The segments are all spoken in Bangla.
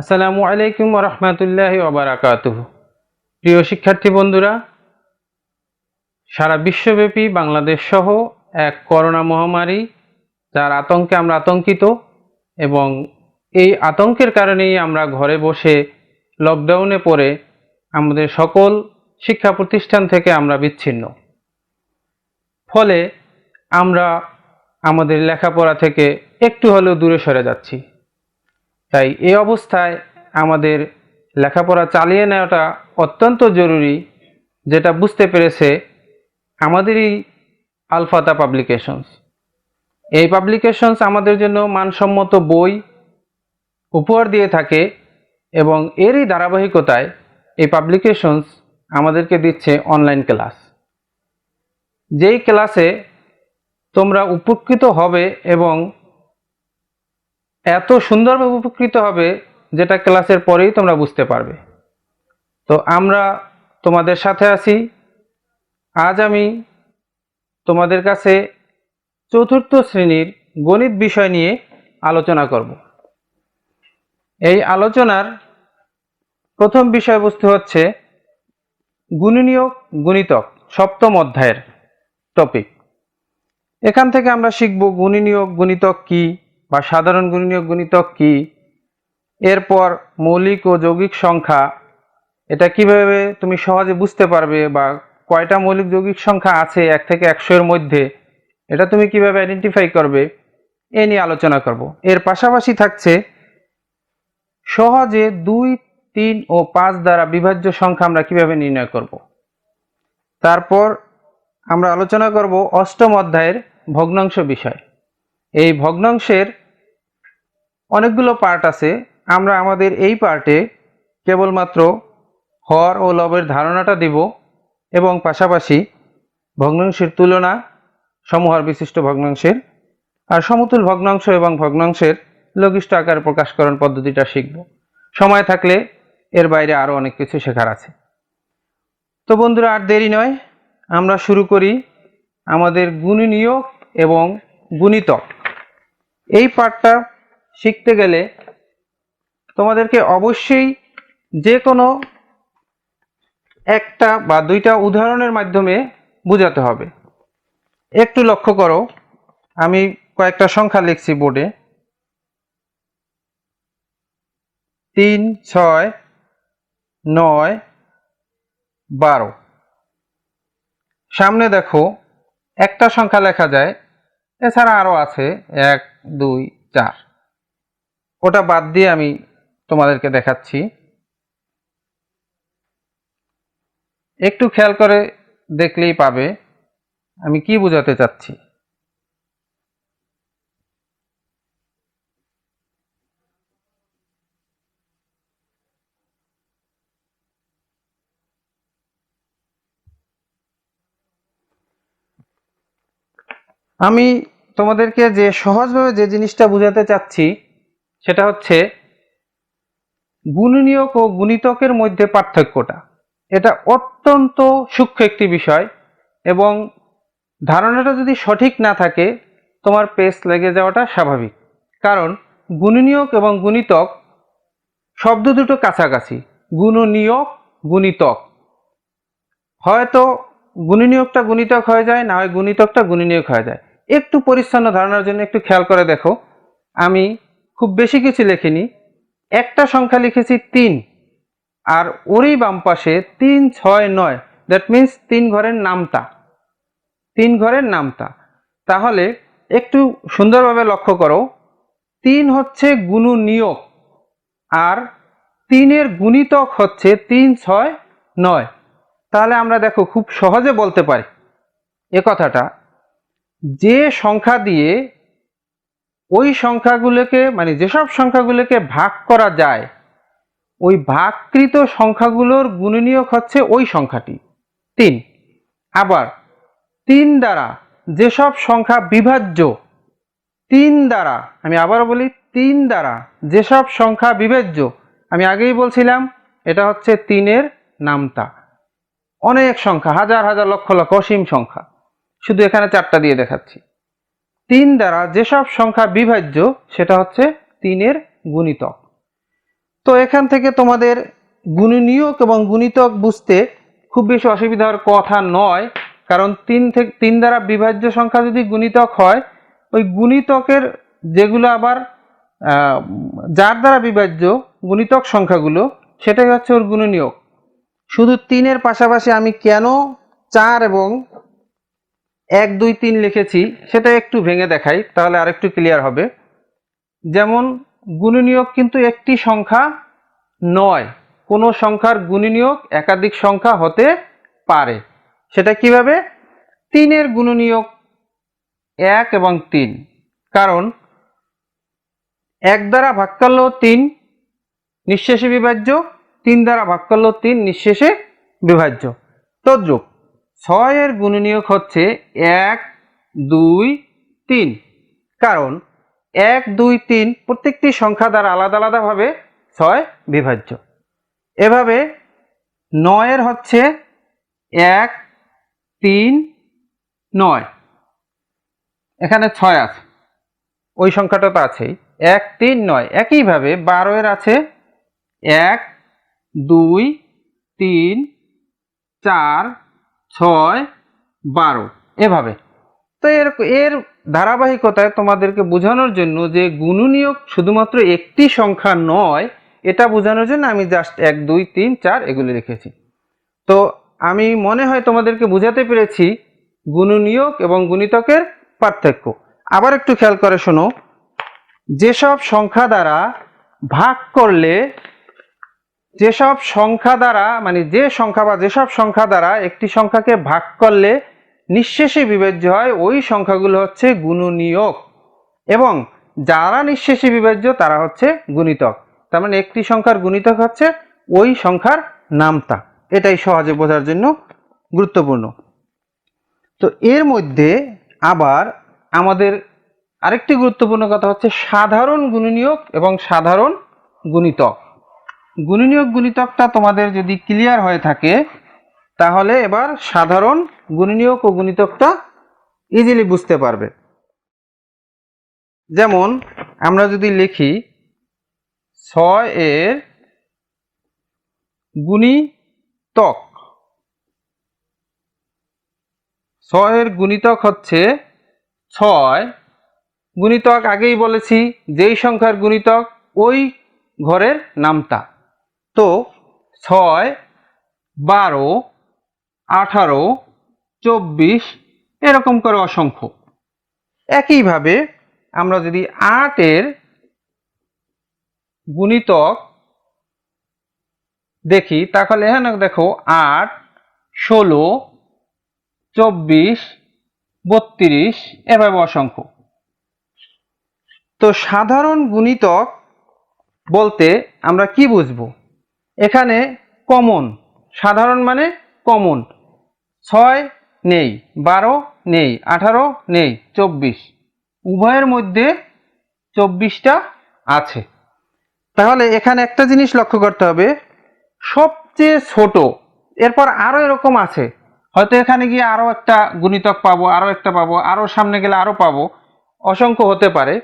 আসসালামু আলাইকুম রহমতুল্লাহ ওবরাকাতুহ প্রিয় শিক্ষার্থী বন্ধুরা, সারা বিশ্বব্যাপী বাংলাদেশ সহ এক করোনা মহামারী, যার আতঙ্কে আমরা আতঙ্কিত এবং এই আতঙ্কের কারণেই আমরা ঘরে বসে লকডাউনে পড়ে আমাদের সকল শিক্ষা প্রতিষ্ঠান থেকে আমরা বিচ্ছিন্ন। ফলে আমরা আমাদের লেখাপড়া থেকে একটু হলেও দূরে সরে যাচ্ছি। তাই এই অবস্থায় আমাদের লেখাপড়া চালিয়ে নেওয়াটা অত্যন্ত জরুরি, যেটা বুঝতে পেরেছে আমাদেরই আলফাতা পাবলিকেশনস। এই পাবলিকেশনস আমাদের জন্য মানসম্মত বই, উপহার দিয়ে থাকে এবং এরই ধারাবাহিকতায় এই পাবলিকেশনস আমাদেরকে দিচ্ছে অনলাইন ক্লাস। যেই ক্লাসে তোমরা উপকৃত হবে এবং এত সুন্দরভাবে উপকৃত হবে যেটা ক্লাসের পরেই তোমরা বুঝতে পারবে। তো আমরা তোমাদের সাথে আছি। আজ আমি তোমাদের কাছে চতুর্থ শ্রেণির গণিত বিষয় নিয়ে আলোচনা করব। এই আলোচনার প্রথম বিষয়বস্তু হচ্ছে গুণনীয়ক গুণিতক, সপ্তম অধ্যায়ের টপিক এখান থেকে আমরা শিখব গুণনীয়ক গুণিতক কি? বা সাধারণ গুণনীয়ক গুণিতক কি? এরপর মৌলিক ও যৌগিক সংখ্যা, এটা কীভাবে তুমি সহজে বুঝতে পারবে বা কয়টা মৌলিক যৌগিক সংখ্যা আছে এক থেকে একশো এর মধ্যে, এটা তুমি কীভাবে আইডেন্টিফাই করবে, এ নিয়ে আলোচনা করব। এর পাশাপাশি থাকছে সহজে দুই, তিন ও পাঁচ দ্বারা বিভাজ্য সংখ্যা আমরা কীভাবে নির্ণয় করব। তারপর আমরা আলোচনা করব অষ্টম অধ্যায়ের ভগ্নাংশ বিষয়। এই ভগ্নাংশের অনেকগুলো পার্ট আছে। আমরা আমাদের এই পার্টে কেবলমাত্র হর ও লবের ধারণাটা দিব এবং পাশাপাশি ভগ্নাংশের তুলনা, সমহর বিশিষ্ট ভগ্নাংশের আর সমতুল ভগ্নাংশ এবং ভগ্নাংশের লঘিষ্ঠ আকারে প্রকাশকরণ পদ্ধতিটা শিখব। সময় থাকলে এর বাইরে আরও অনেক কিছু শেখার আছে। তো বন্ধুরা, আর দেরি নয়, আমরা শুরু করি আমাদের গুণনীয়ক এবং গুণিতক। এই পাঠটা শিখতে গেলে তোমাদেরকে অবশ্যই যে কোনো একটা বা দুইটা উদাহরণের মাধ্যমে বোঝাতে হবে। একটু লক্ষ্য করো, আমি কয়েকটা সংখ্যা লিখছি বোর্ডে। তিন, ছয়, নয়, বারো। সামনে দেখো, একটা সংখ্যা লেখা যায়, এছাড়া আরও আছে, এক, দুই, চার। ওটা বাদ দিয়ে আমি তোমাদেরকে দেখাচ্ছি। একটু খেয়াল করে দেখলেই পাবে আমি কি বোঝাতে চাচ্ছি। আমি তোমাদেরকে যে সহজভাবে যে জিনিসটা বোঝাতে চাচ্ছি সেটা হচ্ছে গুণনীয়ক ও গুণিতকের মধ্যে পার্থক্যটা। এটা অত্যন্ত সূক্ষ্ম একটি বিষয় এবং ধারণাটা যদি সঠিক না থাকে, তোমার পেস লেগে যাওয়াটা স্বাভাবিক। কারণ গুণনীয়ক এবং গুণিতক শব্দ দুটো কাছাকাছি, গুণনীয়ক, গুণিতক। হয়তো গুণনীয়কটা গুণিতক হয়ে যায়, না হয় গুণিতকটা গুণনীয়ক হয়ে যায়। একটু পরিচ্ছন্ন ধারণার জন্য একটু খেয়াল করে দেখো। আমি খুব বেশি কিছু লিখিনি। একটা সংখ্যা লিখেছি তিন, আর ওরই বাম পাশে তিন, ছয়, নয়। দ্যাট মিন্স তিন ঘরের নামতা। তিন ঘরের নামতা। তাহলে একটু সুন্দরভাবে লক্ষ্য করো। তিন হচ্ছে গুণনীয়ক আর তিনের গুণিতক হচ্ছে তিন, ছয়, নয়। তাহলে আমরা দেখো খুব সহজে বলতে পারি এ কথাটা। যে সংখ্যা দিয়ে ওই সংখ্যাগুলোকে মানে যেসব সংখ্যাগুলোকে ভাগ করা যায়, ওই ভাগকৃত সংখ্যাগুলোর গুণনীয়ক হচ্ছে ওই সংখ্যাটি। তিন, আবার তিন দ্বারা যেসব সংখ্যা বিভাজ্য, তিন দ্বারা, আমি আবারও বলি, তিন দ্বারা যেসব সংখ্যা বিভাজ্য, আমি আগেই বলছিলাম, এটা হচ্ছে তিনের নামতা। অনেক সংখ্যা, হাজার হাজার, লক্ষ লক্ষ, অসীম সংখ্যা। শুধু এখানে চারটা দিয়ে দেখাচ্ছি। তিন দ্বারা যেসব সংখ্যা বিভাজ্য, সেটা হচ্ছে তিনের গুণিতক। তো এখান থেকে তোমাদের গুণনীয়ক এবং গুণিতক বুঝতে খুব বেশি অসুবিধার কথা নয়, কারণ তিন থেকে তিন দ্বারা বিভাজ্য সংখ্যা যদি গুণিতক হয়, ওই গুণিতকের যেগুলো আবার যার দ্বারা বিভাজ্য গুণিতক সংখ্যাগুলো, সেটাই হচ্ছে ওর গুণনীয়ক। শুধু তিনের পাশাপাশি আমি কেন চার এবং এক, দুই, তিন লিখেছি, সেটা একটু ভেঙে দেখাই, তাহলে আরেকটু ক্লিয়ার হবে। যেমন, গুণনীয়ক কিন্তু একটি সংখ্যা নয়, কোনো সংখ্যার গুণনীয়ক একাধিক সংখ্যা হতে পারে। সেটা কীভাবে? তিনের গুণনীয়ক এক এবং তিন, কারণ এক দ্বারা ভাগ করলেও তিন নিঃশেষে বিভাজ্য, তিন দ্বারা ভাগ করলেও তিন নিঃশেষে বিভাজ্য। তদ্রূপ। ছয়ের গুণনীয়ক হচ্ছে এক, দুই, তিন। কারণ এক, দুই, তিন প্রত্যেকটি সংখ্যা দ্বারা আলাদা আলাদাভাবে ছয় বিভাজ্য। এভাবে নয়ের হচ্ছে এক, তিন, নয়। এখানে ছয় আছে। ওই সংখ্যাটা তো আছেই। এক, তিন, নয়। একইভাবে বারোয়ের আছে এক, দুই, তিন, চার ছয়, বারো। এভাবে। তো এর এর ধারাবাহিকতায় তোমাদেরকে বোঝানোর জন্য যে গুণনীয়ক শুধুমাত্র একটি সংখ্যা নয়, এটা বোঝানোর জন্য আমি জাস্ট এক, দুই, তিন, চার এগুলো লিখেছি। তো আমি মনে হয় তোমাদেরকে বোঝাতে পেরেছি গুণনীয়ক এবং গুণিতকের পার্থক্য। আবার একটু খেয়াল করে শোনো, যেসব সংখ্যা দ্বারা ভাগ করলে যেসব সংখ্যা দ্বারা মানে যে সংখ্যা বা যেসব সংখ্যা দ্বারা একটি সংখ্যাকে ভাগ করলে নিঃশেষে বিভাজ্য হয়, ওই সংখ্যাগুলো হচ্ছে গুণনীয়ক। এবং যারা নিঃশেষে বিভাজ্য, তারা হচ্ছে গুণিতক। তার মানে একটি সংখ্যার গুণিতক হচ্ছে ওই সংখ্যার নামতা। এটাই সহজে বোঝার জন্য গুরুত্বপূর্ণ। তো এর মধ্যে আবার আমাদের আরেকটি গুরুত্বপূর্ণ কথা হচ্ছে সাধারণ গুণনীয়ক এবং সাধারণ গুণিতক। গুণনীয়ক গুণিতকটা তোমাদের যদি ক্লিয়ার হয়ে থাকে, তাহলে এবার সাধারণ গুণনীয়ক ও গুণিতকটা ইজিলি বুঝতে পারবে। যেমন, আমরা যদি লিখি, ছয় এর গুণিতক। ছয়ের গুণিতক হচ্ছে ছয়। গুণিতক আগেই বলেছি, যেই সংখ্যার গুণিতক ওই ঘরের নামতা তো ছয়, বারো, আঠারো, চব্বিশ, এরকম করে অসংখ্য। একইভাবে আমরা যদি আটের গুণিতক দেখি, তাহলে এখানে দেখো, আট, ষোলো, চব্বিশ, বত্রিশ, এভাবে অসংখ্য। তো সাধারণ গুণিতক বলতে আমরা কি বুঝব? এখানে কমন সাধারণ মানে কমন ছয় নেই, বারো নেই, আঠারো নেই, চব্বিশ। উভয়ের মধ্যে চব্বিশটা আছে। তাহলে এখানে একটা জিনিস লক্ষ্য করতে হবে, সবচেয়ে ছোট, এরপর আরও এরকম আছে। হয়তো এখানে গিয়ে আরও একটা গুণিতক পাবো আরও একটা পাবো আরও সামনে গেলে আরও পাবো, অসংখ্য হতে পারে।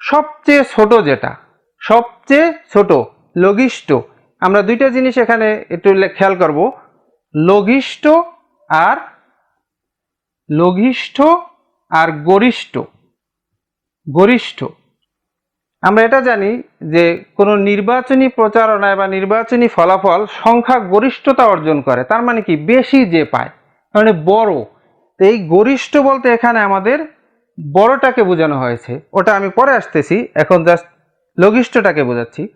সবচেয়ে ছোট যেটা, সবচেয়ে ছোট, লঘিষ্ঠ আমরা দুইটা জিনিস এখানে একটু খেয়াল করব। লঘিষ্ঠ আর লঘিষ্ঠ আর গরিষ্ঠ। গরিষ্ঠ। আমরা এটা জানি যে কোনো নির্বাচনী প্রচারণায় বা নির্বাচনী ফলাফল সংখ্যা গরিষ্ঠতা অর্জন করে। তার মানে কি? বেশি যে পায়। মানে বড়। তো এই গরিষ্ঠ বলতে এখানে আমাদের বড়টাকে বোঝানো হয়েছে। ওটা আমি পরে আসতেছি। এখন জাস্ট লঘিষ্ঠটাকে বোঝাচ্ছি।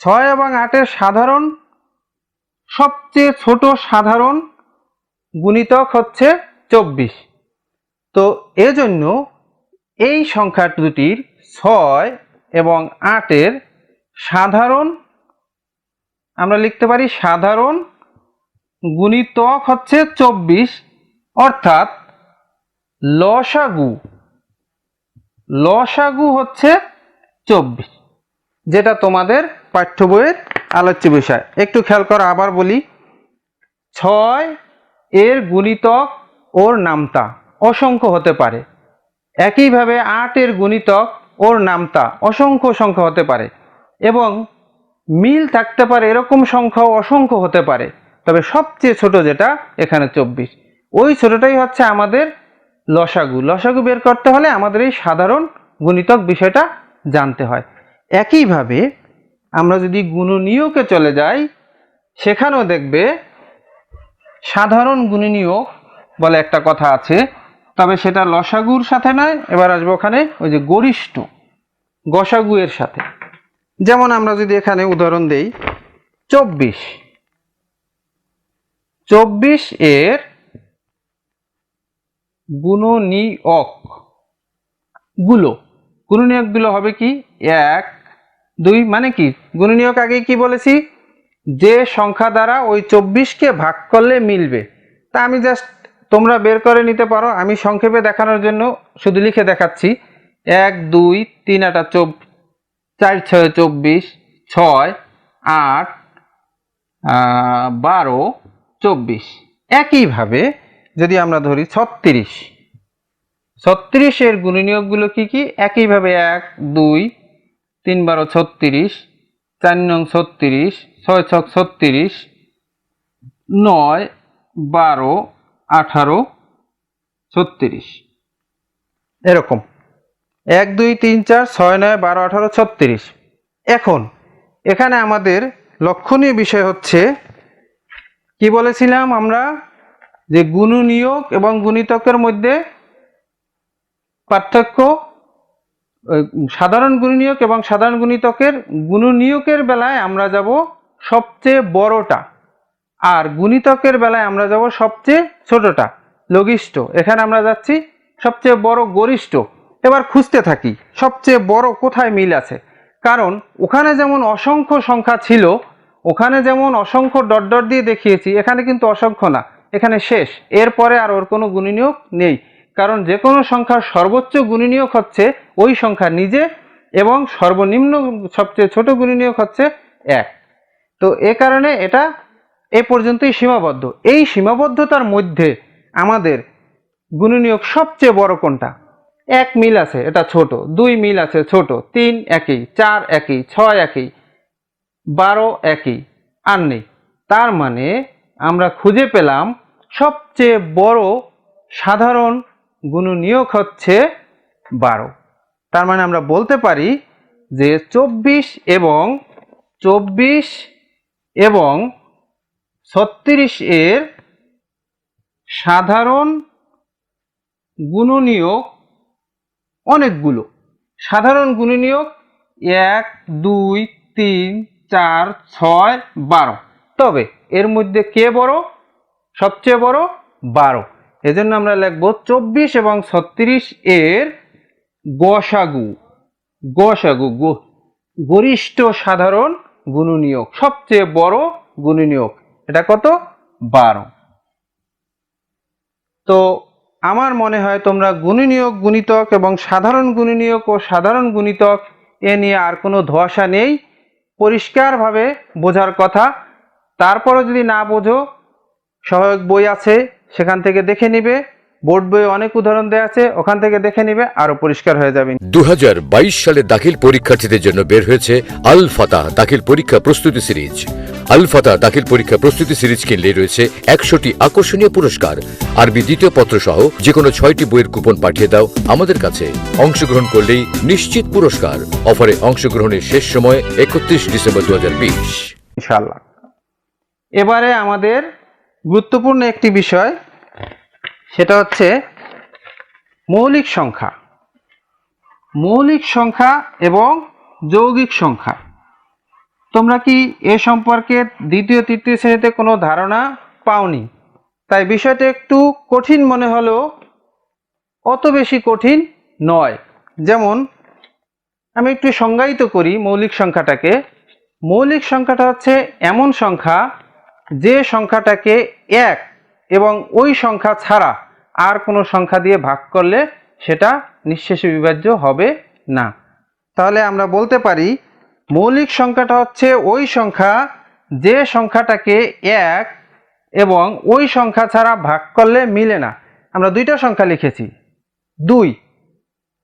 ছয় এবং আটের সাধারণ, সবচেয়ে ছোট সাধারণ গুণিতক হচ্ছে চব্বিশ। তো এজন্য এই সংখ্যা দুটির ছয় এবং আটের সাধারণ, আমরা লিখতে পারি সাধারণ গুণিতক হচ্ছে চব্বিশ, অর্থাৎ লসাগু লসাগু হচ্ছে চব্বিশ। যেটা তোমাদের পাঠ্য বইয়ের আলোচ্য বিষয়। একটু খেয়াল করো, আবার বলি। ছয়, এর গুণিতক ওর নামতা। অসংখ্য হতে পারে। একইভাবে আটের গুণিতক ওর নামতা। অসংখ্য সংখ্যা হতে পারে। এবং মিল থাকতে পারে, এরকম সংখ্যা অসংখ্য হতে পারে। তবে সবচেয়ে ছোট যেটা, এখানে চব্বিশ। ওই ছোটটাই হচ্ছে আমাদের লসাগু। লসাগু বের করতে হলে আমাদের এই সাধারণ গুণিতক বিষয়টা জানতে হয়। একইভাবে আমরা যদি গুণনীয়কে চলে যাই, সেখানেও দেখবে সাধারণ গুণনীয়ক বলে একটা কথা আছে, তবে সেটা লসাগুর সাথে নয়, এবার আসব ওখানে ওই যে গরিষ্ঠ গসাগু এর সাথে। যেমন আমরা যদি এখানে উদাহরণ দেই, চব্বিশ। চব্বিশ এর গুণনীয়কগুলো, গুণনীয়কগুলো হবে কি? এক দুই মানে কি? গুণনীয়ক আগে কি বলেছি? যে সংখ্যা দ্বারা ওই চব্বিশকে ভাগ করলে মিলবে। তা আমি জাস্ট তোমরা বের করে নিতে পারো। আমি সংক্ষেপে দেখানোর জন্য শুধু লিখে দেখাচ্ছি। এক, দুই, তিন, আটা চব, চার, ছয়, চব্বিশ, ছয়, আট বারো, চব্বিশ। একইভাবে যদি আমরা ধরি ছত্রিশ। ছত্রিশের গুণনীয়কগুলো কি কি? একইভাবে এক, দুই তিন বারো ছত্রিশ, চার নং ছত্রিশ, ছয় ছক ছত্রিশ, নয় বারো আঠারো ছত্রিশ। এরকম। এক, দুই, তিন, চার, ছয়, নয়, বারো, আঠারো, ছত্রিশ। এখন, এখানে আমাদের লক্ষণীয় বিষয় হচ্ছে, কি বলেছিলাম আমরা? যে গুণনীয়ক এবং গুণিতকের মধ্যে পার্থক্য সাধারণ গুণনীয়ক এবং সাধারণ গুণিতকের গুণনীয়কের বেলায় আমরা যাব সবচেয়ে বড়টা। আর গুণিতকের বেলায় আমরা যাব সবচেয়ে ছোটটা, লঘিষ্ঠ। এখানে আমরা যাচ্ছি সবচেয়ে বড় গরিষ্ঠ। এবার খুঁজতে থাকি, সবচেয়ে বড় কোথায় মিল আছে? কারণ ওখানে যেমন অসংখ্য সংখ্যা ছিল, ওখানে যেমন অসংখ্য ডট ডট দিয়ে দেখিয়েছি, এখানে কিন্তু অসংখ্য না, এখানে শেষ। এরপরে আর ওর কোনো গুণনীয়ক নেই। কারণ যে কোনো সংখ্যার সর্বোচ্চ গুণনীয়ক হচ্ছে ওই সংখ্যা নিজে এবং সর্বনিম্ন সবচেয়ে ছোট গুণনীয়ক হচ্ছে এক। তো এ কারণে এটা এ পর্যন্তই সীমাবদ্ধ। এই সীমাবদ্ধতার মধ্যে আমাদের গুণনীয়ক সবচেয়ে বড় কোনটা? এক মিল আছে, এটা ছোট। দুই মিল আছে, ছোট। তিন একই, চার একই, ছয় একই, বারো একই, আর নেই। তার মানে আমরা খুঁজে পেলাম সবচেয়ে বড় সাধারণ গুণনীয়ক হচ্ছে বারো। তার মানে আমরা বলতে পারি যে চব্বিশ এবং চব্বিশ এবং ছত্রিশ এর সাধারণ গুণনীয়ক অনেকগুলো। সাধারণ গুণনীয়ক এক, দুই, তিন, চার, ছয়, বারো। তবে এর মধ্যে কে বড়? সবচেয়ে বড় বারো। এজন্য আমরা লিখব চব্বিশ এবং ছত্রিশ এর গসাগু গসাগু গরিষ্ঠ সাধারণ গুণনীয়ক, সবচেয়ে বড় গুণনীয়ক, এটা কত? বারো। তো আমার মনে হয় তোমরা গুণনীয়ক, গুণিতক এবং সাধারণ গুণনীয়ক ও সাধারণ গুণিতক এ নিয়ে আর কোনো ধোয়াশা নেই। পরিষ্কারভাবে বোঝার কথা। তারপরও যদি না বোঝো, সহায়ক বই আছে। সেখান থেকে দেখে নিবে। বোর্ড বইয়ে অনেক উদাহরণ দেওয়া আছে ওখান থেকে দেখে নিবে আরও পরিষ্কার হয়ে যাবে। দুহাজার বাইশ সালে দাখিল পরীক্ষার্থীদের জন্য বের হয়েছে আল ফাতাহ দাখিল পরীক্ষা প্রস্তুতি সিরিজ। আল ফাতাহ দাখিল পরীক্ষা প্রস্তুতি সিরিজ কিনলে রয়েছে একশোটি আকর্ষণীয় পুরস্কার। আরবি দ্বিতীয় পত্র সহ যে কোনো ছয়টি বইয়ের কুপন পাঠিয়ে দাও আমাদের কাছে। অংশগ্রহণ করলেই নিশ্চিত পুরস্কার। অফারে অংশগ্রহণের শেষ সময় একত্রিশ ডিসেম্বর দু ইনশাল্লাহ এবারে আমাদের গুরুত্বপূর্ণ একটি বিষয়, সেটা হচ্ছে মৌলিক সংখ্যা। মৌলিক সংখ্যা এবং যৌগিক সংখ্যা। তোমরা কি এ সম্পর্কে দ্বিতীয়, তৃতীয় শ্রেণীতে কোনো ধারণা পাওনি? তাই বিষয়টা একটু কঠিন মনে হলেও অত বেশি কঠিন নয়। যেমন, আমি একটু সংজ্ঞায়িত করি মৌলিক সংখ্যাটাকে। মৌলিক সংখ্যাটা হচ্ছে এমন সংখ্যা যে সংখ্যাটাকে এক এবং ওই সংখ্যা ছাড়া আর কোনো সংখ্যা দিয়ে ভাগ করলে সেটা নিঃশেষে বিভাজ্য হবে না। তাহলে আমরা বলতে পারি, মৌলিক সংখ্যাটা হচ্ছে ওই সংখ্যা যে সংখ্যাটাকে এক এবং ওই সংখ্যা ছাড়া ভাগ করলে মিলে না। আমরা দুইটা সংখ্যা লিখেছি। দুই।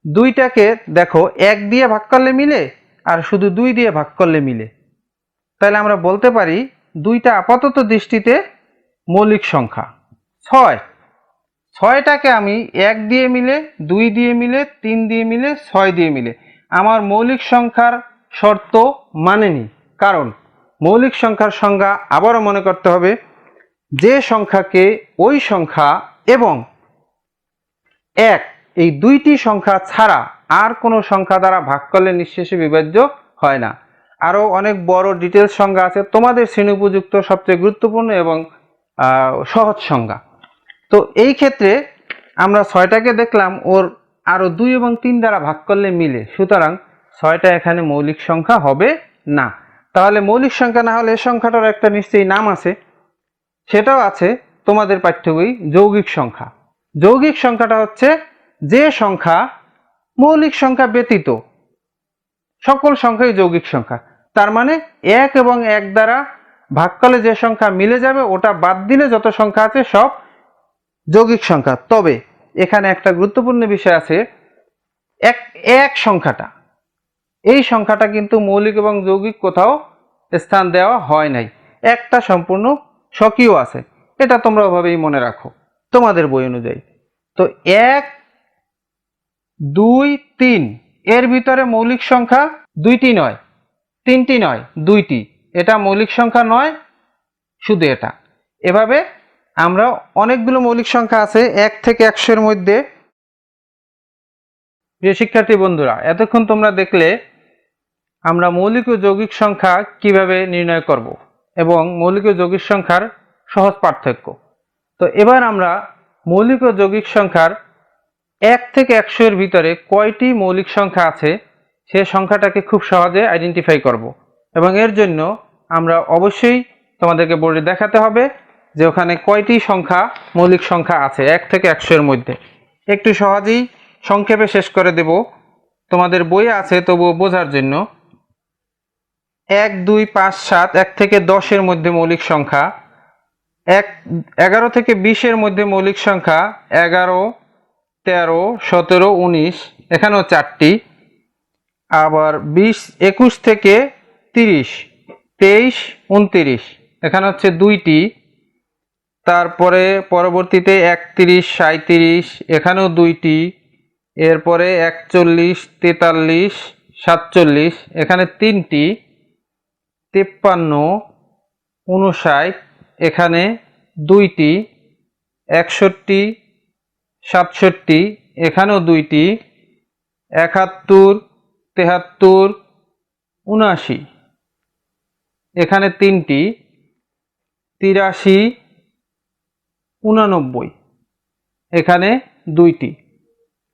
দুইটাকে দেখো, এক দিয়ে ভাগ করলে মিলে আর শুধু দুই দিয়ে ভাগ করলে মিলে। তাহলে আমরা বলতে পারি দুইটা আপাতত দৃষ্টিতে মৌলিক সংখ্যা। ছয়। ছয়টাকে আমি এক দিয়ে মিলে, দুই দিয়ে মিলে, তিন দিয়ে মিলে, ছয় দিয়ে মিলে। আমার মৌলিক সংখ্যার শর্ত মানেনি কারণ মৌলিক সংখ্যার সংজ্ঞা আবারও মনে করতে হবে, যে সংখ্যাকে ওই সংখ্যা এবং এক, এই দুইটি সংখ্যা ছাড়া আর কোনো সংখ্যা দ্বারা ভাগ করলে নিঃশেষে বিভাজ্য হয় না। আরও অনেক বড় ডিটেলস সংজ্ঞা আছে। তোমাদের শ্রেণি উপযুক্ত সবচেয়ে গুরুত্বপূর্ণ এবং সহজ সংজ্ঞা। তো এই ক্ষেত্রে আমরা ছয়টাকে দেখলাম, ওর আরও দুই এবং তিন দ্বারা ভাগ করলে মিলে। সুতরাং ছয়টা এখানে মৌলিক সংখ্যা হবে না। তাহলে মৌলিক সংখ্যা না হলে এই সংখ্যাটার একটা নিশ্চয়ই নাম আছে। সেটাও আছে তোমাদের পাঠ্য বই যৌগিক সংখ্যা। যৌগিক সংখ্যাটা হচ্ছে যে সংখ্যা মৌলিক সংখ্যা ব্যতীত সকল সংখ্যাই যৌগিক সংখ্যা। তার মানে এক এবং এক দ্বারা ভাগ করলে যে সংখ্যা মিলে যাবে, ওটা বাদ দিলে যত সংখ্যা আছে সব যৌগিক সংখ্যা। তবে এখানে একটা গুরুত্বপূর্ণ বিষয় আছে, এক এক সংখ্যাটা, এই সংখ্যাটা কিন্তু মৌলিক এবং যৌগিক কোথাও স্থান দেওয়া হয় নাই। একটা সম্পূর্ণ স্বকীয় আছে, এটা তোমরা ওভাবেই মনে রাখো, তোমাদের বই অনুযায়ী। তো এক, দুই, তিন এর ভিতরে মৌলিক সংখ্যা দুইটি নয়, তিনটি নয়, দুইটি। এটা মৌলিক সংখ্যা নয়, শুধু এটা। এভাবে আমরা অনেকগুলো মৌলিক সংখ্যা আছে, এক থেকে একশোর মধ্যে। প্রিয় শিক্ষার্থী বন্ধুরা, এতক্ষণ তোমরা দেখলে আমরা মৌলিক ও যৌগিক সংখ্যা কীভাবে নির্ণয় করব এবং মৌলিক ও যৌগিক সংখ্যার সহজ পার্থক্য। তো এবার আমরা মৌলিক ও যৌগিক সংখ্যার এক থেকে একশো এর ভিতরে কয়টি মৌলিক সংখ্যা আছে, সে সংখ্যাটাকে খুব সহজে আইডেন্টিফাই করব। এবং এর জন্য আমরা অবশ্যই তোমাদেরকে বোর্ডে দেখাতে হবে যে ওখানে কয়টি সংখ্যা, মৌলিক সংখ্যা আছে, এক থেকে একশো এর মধ্যে। একটু সহজেই সংক্ষেপে শেষ করে দেব। তোমাদের বই আছে, তবুও বোঝার জন্য। এক, দুই, পাঁচ, সাত, এক থেকে দশের মধ্যে মৌলিক সংখ্যা। এক, এগারো থেকে বিশের মধ্যে মৌলিক সংখ্যা। এগারো তেরো, সতেরো, উনিশ, এখানেও চারটি। আবার বিশ, একুশ থেকে তিরিশ, তেইশ, উনতিরিশ, এখানে হচ্ছে দুইটি। তারপরে পরবর্তীতে একত্রিশ সাঁত্রিশ এখানেও দুইটি। এরপরে একচল্লিশ, তেতাল্লিশ, সাতচল্লিশ, এখানে তিনটি। তেপ্পান্ন উনষাট এখানে দুইটি। একষট্টি সাতষট্টি, এখানেও দুইটি, একাত্তর, তেহাত্তর, উনআশি। এখানে তিনটি, তিরাশি, উনানব্বই। এখানে দুইটি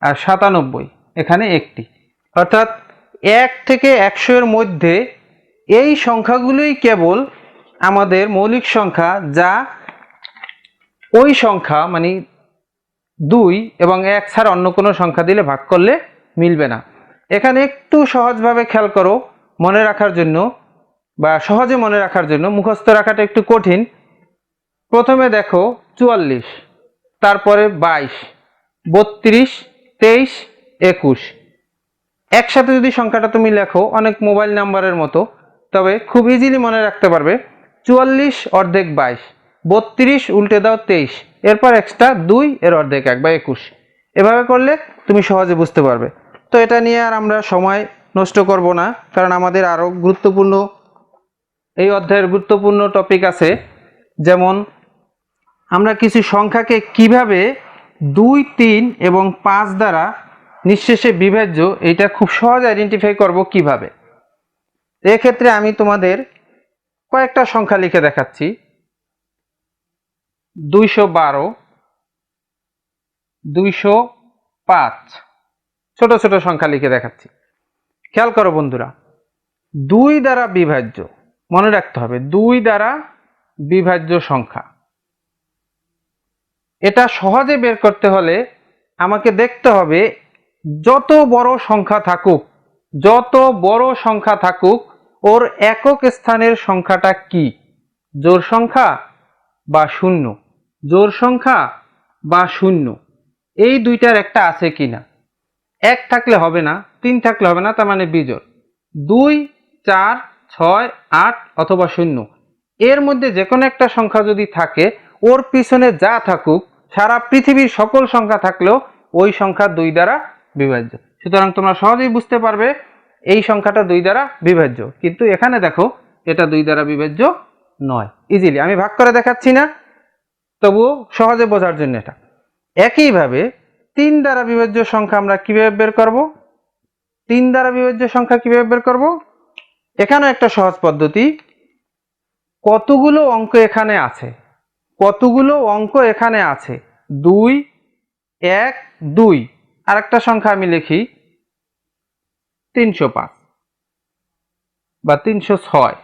আর সাতানব্বই, এখানে একটি। অর্থাৎ এক থেকে একশো এর মধ্যে এই সংখ্যাগুলোই কেবল আমাদের মৌলিক সংখ্যা যা ওই সংখ্যা মানে দুই এবং এক ছাড়া অন্য কোনো সংখ্যা দিলে ভাগ করলে মিলবে না। এখানে একটু সহজভাবে খেয়াল করো মনে রাখার জন্য বা সহজে মনে রাখার জন্য, মুখস্থ রাখাটা একটু কঠিন। প্রথমে দেখো চুয়াল্লিশ, তারপরে বাইশ, বত্রিশ, তেইশ, একুশ। একসাথে যদি সংখ্যাটা তুমি লেখো, অনেক মোবাইল নাম্বারের মতো, তবে খুব ইজিলি মনে রাখতে পারবে, চুয়াল্লিশ অর্ধেক বাইশ, বত্রিশ উল্টে দাও তেইশ। এরপর এক্সট্রা দুই, এর অর্ধেক এক বা একুশ। এভাবে করলে তুমি সহজে বুঝতে পারবে। তো এটা নিয়ে আর আমরা সময় নষ্ট করব না, কারণ আমাদের আরও গুরুত্বপূর্ণ এই অধ্যায়ের গুরুত্বপূর্ণ টপিক আছে। যেমন, আমরা কিছু সংখ্যাকে কীভাবে দুই, তিন এবং পাঁচ দ্বারা নিঃশেষে বিভাজ্য এটা খুব সহজ আইডেন্টিফাই করব কীভাবে? এক্ষেত্রে আমি তোমাদের কয়েকটা সংখ্যা লিখে দেখাচ্ছি। দুইশো বারো, দুইশো পাঁচ। ছোট ছোট সংখ্যা লিখে দেখাচ্ছি। খেয়াল করো বন্ধুরা, দুই দ্বারা বিভাজ্য, মনে রাখতে হবে, দুই দ্বারা বিভাজ্য সংখ্যা। এটা সহজে বের করতে হলে আমাকে দেখতে হবে, যত বড় সংখ্যা থাকুক, যত বড় সংখ্যা থাকুক, ওর একক স্থানের সংখ্যাটা কি? জোর সংখ্যা বা শূন্য? জোর সংখ্যা বা শূন্য, এই দুইটার একটা আছে কি না এক থাকলে হবে না, তিন থাকলে হবে না, তার মানে বিজোড়। দুই, চার, ছয়, আট অথবা শূন্য, এর মধ্যে যে কোনো একটা সংখ্যা যদি থাকে, ওর পিছনে যা থাকুক, সারা পৃথিবীর সকল সংখ্যা থাকলেও ওই সংখ্যা দুই দ্বারা বিভাজ্য। সুতরাং তোমরা সহজেই বুঝতে পারবে, এই সংখ্যাটা দুই দ্বারা বিভাজ্য। কিন্তু এখানে দেখো, এটা দুই দ্বারা বিভাজ্য নয়। ইজিলি আমি ভাগ করে দেখাচ্ছি না। তবুও সহজে বোঝার জন্য এটা। একইভাবে তিন দ্বারা বিভাজ্য সংখ্যা আমরা কীভাবে বের করব? তিন দ্বারা বিভাজ্য সংখ্যা কীভাবে বের করব? এখানেও একটা সহজ পদ্ধতি। কতগুলো অঙ্ক এখানে আছে? কতগুলো অঙ্ক এখানে আছে? দুই, এক, দুই। আর একটা সংখ্যা আমি লিখি তিনশো পাঁচ বা তিনশো ছয়।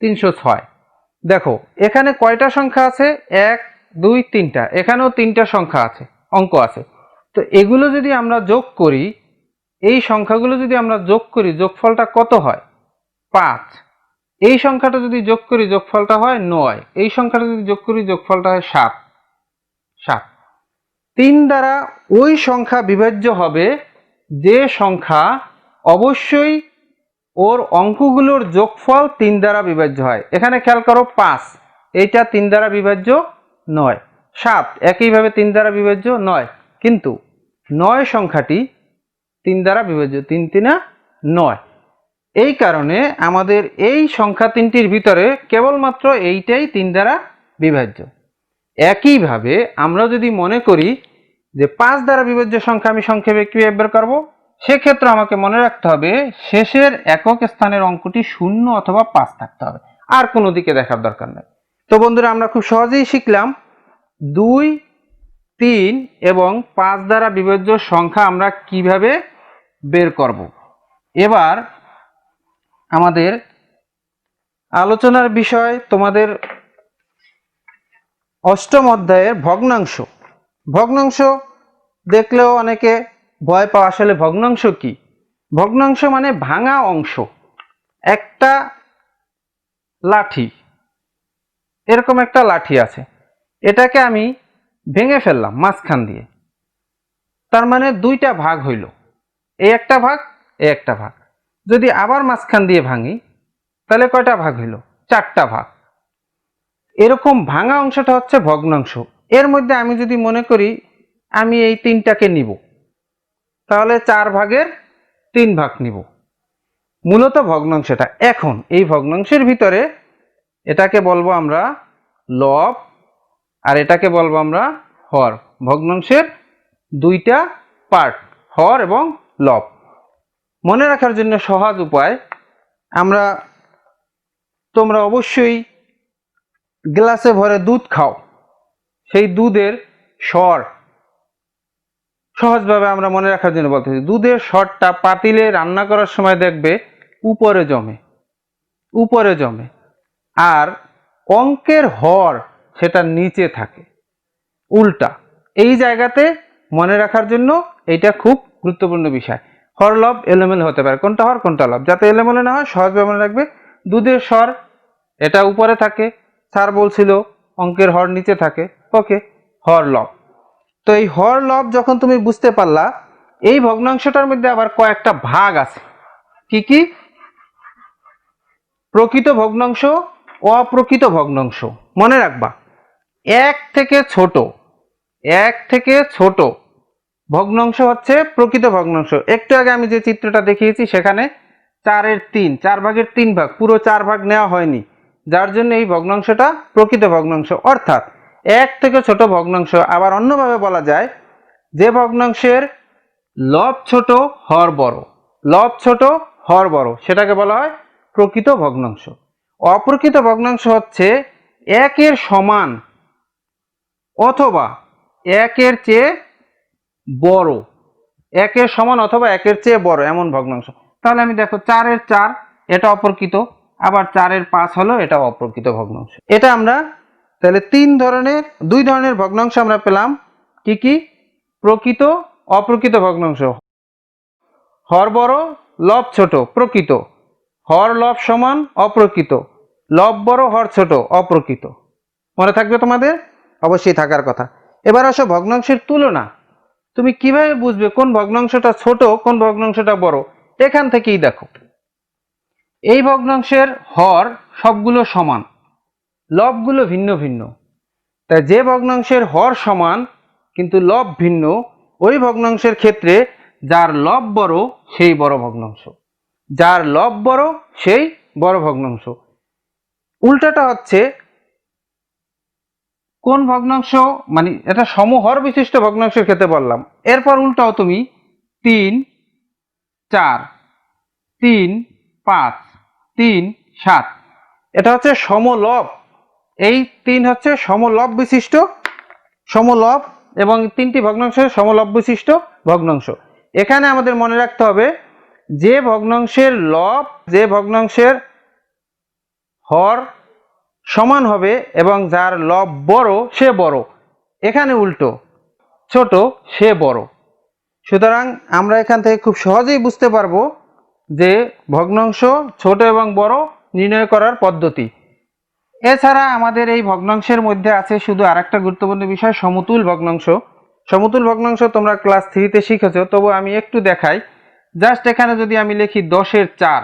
তিনশো ছয়। দেখো, এখানে কয়টা সংখ্যা আছে? এক, দুই, তিনটা। এখানেও তিনটা সংখ্যা আছে, অঙ্ক আছে। তো এগুলো যদি আমরা যোগ করি, এই সংখ্যাগুলো যদি আমরা যোগ করি, যোগফলটা কত হয়? পাঁচ। এই সংখ্যাটা যদি যোগ করি, যোগফলটা হয় নয়। এই সংখ্যাটা যদি যোগ করি, যোগফলটা হয় সাত। সাত। তিন দ্বারা ওই সংখ্যা বিভাজ্য হবে যে সংখ্যা অবশ্যই ওর অঙ্কগুলোর যোগফল তিন দ্বারা বিভাজ্য হয়। এখানে খেয়াল করো, পাঁচ। এইটা তিন দ্বারা বিভাজ্য নয়। সাত, একইভাবে তিন দ্বারা বিভাজ্য নয়। কিন্তু নয় সংখ্যাটি তিন দ্বারা বিভাজ্য, তিন তিনা নয়। এই কারণে আমাদের এই সংখ্যা তিনটির ভিতরে কেবলমাত্র এইটাই তিন দ্বারা বিভাজ্য। একইভাবে আমরা যদি মনে করি যে পাঁচ দ্বারা বিভাজ্য সংখ্যা আমি সংক্ষেপে কীভাবে বের করব। সেক্ষেত্রে আমাকে মনে রাখতে হবে, শেষের একক স্থানের অঙ্কটি শূন্য অথবা পাঁচ থাকতে হবে। আর কোনো দিকে দেখার দরকার নেই। তো বন্ধুরা, আমরা খুব সহজেই শিখলাম, দুই, তিন এবং পাঁচ দ্বারা বিভাজ্য সংখ্যা আমরা কীভাবে বের করব। এবার আমাদের আলোচনার বিষয় তোমাদের অষ্টম অধ্যায়ের ভগ্নাংশ। ভগ্নাংশ দেখলেও অনেকে ভয় পাওয়া আসলে ভগ্নাংশ কি? ভগ্নাংশ মানে ভাঙা অংশ। একটা লাঠি। এরকম একটা লাঠি আছে। এটাকে আমি ভেঙে ফেললাম মাঝখান দিয়ে। তার মানে দুইটা ভাগ হইল। এই একটা ভাগ, এ একটা ভাগ। যদি আবার মাঝখান দিয়ে ভাঙি, তাহলে কয়টা ভাগ হইল? চারটা ভাগ। এরকম ভাঙা অংশটা হচ্ছে ভগ্নাংশ। এর মধ্যে আমি যদি মনে করি, আমি এই তিনটাকে নিব। তাহলে চার ভাগের তিন ভাগ নিব। মূলত ভগ্নাংশটা এখন এই ভগ্নাংশের ভিতরে এটাকে বলব আমরা লব আর এটাকে বলব আমরা হর। ভগ্নাংশের দুইটা পার্ট হর এবং লব। মনে রাখার জন্য সহজ উপায়, আমরা তোমরা অবশ্যই গ্লাসে ভরে দুধ খাও। সেই দুধের স্বর সহজভাবে আমরা মনে রাখার জন্য বলতেছি, দুধের স্বরটা পাতিলে রান্না করার সময় দেখবে উপরে জমে উপরে জমে। আর অঙ্কের হর সেটা নিচে থাকে, উল্টা। এই জায়গাতে মনে রাখার জন্য এটা খুব গুরুত্বপূর্ণ বিষয়। হর লব এলোমেলো হতে পারে। কোনটা হর, কোনটা লব? যাতে এলোমেলো না হয়, সহজভাবে মনে রাখবে, দুধের স্বর এটা উপরে থাকে, স্যার বলছিল, অঙ্কের হর নিচে থাকে। ওকে, হর লব। তো এই হর লব যখন তুমি বুঝতে পারলা, এই ভগ্নাংশটার মধ্যে আবার কয়েকটা ভাগ আছে। কি কি? প্রকৃত ভগ্নাংশ, অপ্রকৃত ভগ্নাংশ। মনে রাখবা, এক থেকে ছোট, এক থেকে ছোট ভগ্নাংশ হচ্ছে প্রকৃত ভগ্নাংশ। একটু আগে আমি যে চিত্রটা দেখিয়েছি সেখানে চারের তিন, চার ভাগের তিন ভাগ, পুরো চার ভাগ নেওয়া হয়নি। যার জন্য এই ভগ্নাংশটা প্রকৃত ভগ্নাংশ। অর্থাৎ এক থেকে ছোট ভগ্নাংশ। আবার অন্যভাবে বলা যায়, যে ভগ্নাংশের লব ছোট হর বড়। লব ছোট হর বড়, সেটাকে বলা হয় প্রকৃত ভগ্নাংশ। অপ্রকৃত ভগ্নাংশ হচ্ছে একের সমান অথবা একের চেয়ে বড়। একের সমান অথবা একের চেয়ে বড়, এমন ভগ্নাংশ। তাহলে আমি দেখো চারের চার, এটা অপ্রকৃত। আবার চারের পাঁচ হলো এটা অপ্রকৃত ভগ্নাংশ। এটা আমরা তাহলে তিন ধরনের, দুই ধরনের ভগ্নাংশ আমরা পেলাম। কি কি? প্রকৃত, অপ্রকৃত ভগ্নাংশ। হর বড়, লব ছোট, প্রকৃত। হর, লব সমান, অপ্রকৃত। লব বড়, হর ছোট, অপ্রকৃত। মনে থাকবে তোমাদের? অবশ্যই থাকার কথা। এবার আসো ভগ্নাংশের তুলনা। তুমি কীভাবে বুঝবে কোন ভগ্নাংশটা ছোট, কোন ভগ্নাংশটা বড়? এখান থেকেই দেখো। এই ভগ্নাংশের হর সবগুলো সমান। লবগুলো ভিন্ন ভিন্ন। তাই যে ভগ্নাংশের হর সমান, কিন্তু লব ভিন্ন, ওই ভগ্নাংশের ক্ষেত্রে যার লব বড়, সেই বড় ভগ্নাংশ। যার লব বড়, সেই বড় ভগ্নাংশ। উল্টাটা হচ্ছে, কোন ভগ্নাংশ মানে এটা সমহর বিশিষ্ট ভগ্নাংশের ক্ষেত্রে বললাম। এরপর উল্টাও তুমি, তিন, চার, তিন, পাঁচ, তিন, সাত। এটা হচ্ছে সমলব। এই তিন হচ্ছে সমলব বিশিষ্ট, সমলব এবং তিনটি ভগ্নাংশের সমলব বিশিষ্ট ভগ্নাংশ। এখানে আমাদের মনে রাখতে হবে, যে ভগ্নাংশের লব, যে ভগ্নাংশের হর সমান হবে এবং যার লব বড়, সে বড়। এখানে উল্টো, ছোট, সে বড়। সুতরাং আমরা এখান থেকে খুব সহজেই বুঝতে পারব যে ভগ্নাংশ ছোট এবং বড় নির্ণয় করার পদ্ধতি। এছাড়া আমাদের এই ভগ্নাংশের মধ্যে আছে শুধু আর একটা গুরুত্বপূর্ণ বিষয়, সমতুল ভগ্নাংশ। সমতুল ভগ্নাংশ তোমরা ক্লাস থ্রিতে শিখেছো, তবু আমি একটু দেখাই। জাস্ট এখানে যদি আমি লিখি দশের চার,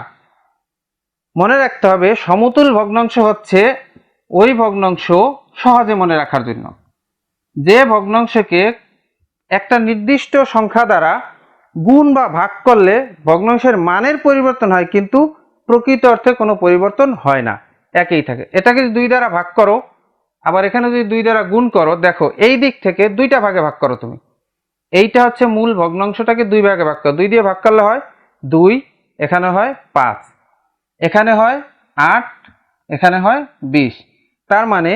মনে রাখতে হবে সমতুল ভগ্নাংশ হচ্ছে ওই ভগ্নাংশ সহজে মনে রাখার জন্য। যে ভগ্নাংশকে একটা নির্দিষ্ট সংখ্যা দ্বারা গুণ বা ভাগ করলে ভগ্নাংশের মানের পরিবর্তন হয়, কিন্তু প্রকৃত অর্থে কোনো পরিবর্তন হয় না। একই থাকে। এটাকে যদি দুই দ্বারা ভাগ করো, আবার এখানে যদি দুই দ্বারা গুণ করো, দেখো, এই দিক থেকে দুইটা ভাগে ভাগ করো তুমি। এইটা হচ্ছে মূল ভগ্নাংশটাকে দুই ভাগে ভাগ করো। দুই দিয়ে ভাগ করলে হয় দুই, এখানে হয় পাঁচ। এখানে হয় আট, এখানে হয় বিশ। তার মানে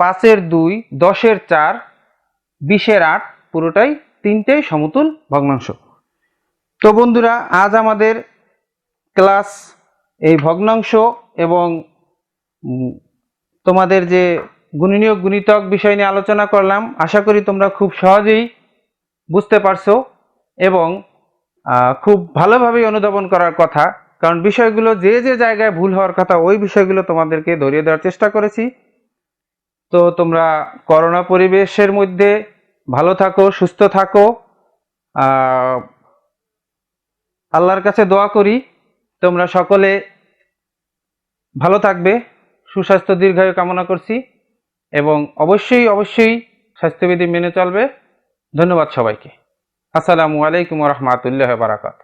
পাঁচের দুই, দশের চার, বিশের আট, পুরোটাই তিনটেই সমতুল ভগ্নাংশ। তো বন্ধুরা, আজ আমাদের ক্লাস এই ভগ্নাংশ এবং তোমাদের যে গুণনীয় গুণিতক বিষয় নিয়ে আলোচনা করলাম, আশা করি তোমরা খুব সহজেই বুঝতে পারছ এবং খুব ভালোভাবেই অনুধাবন করার কথা। কারণ বিষয়গুলো যে যে জায়গায় ভুল হওয়ার কথা, ওই বিষয়গুলো তোমাদেরকে ধরিয়ে দেওয়ার চেষ্টা করেছি। তো তোমরা করোনা পরিবেশের মধ্যে ভালো থাকো, সুস্থ থাকো। আল্লাহর কাছে দোয়া করি। তোমরা সকলে ভালো থাকবে, সুস্বাস্থ্য দীর্ঘায়ু কামনা করছি এবং অবশ্যই অবশ্যই স্বাস্থ্যবিধি মেনে চলবে। ধন্যবাদ সবাইকে। আসসালামু আলাইকুম রহমতুল্লাহ বারাকাত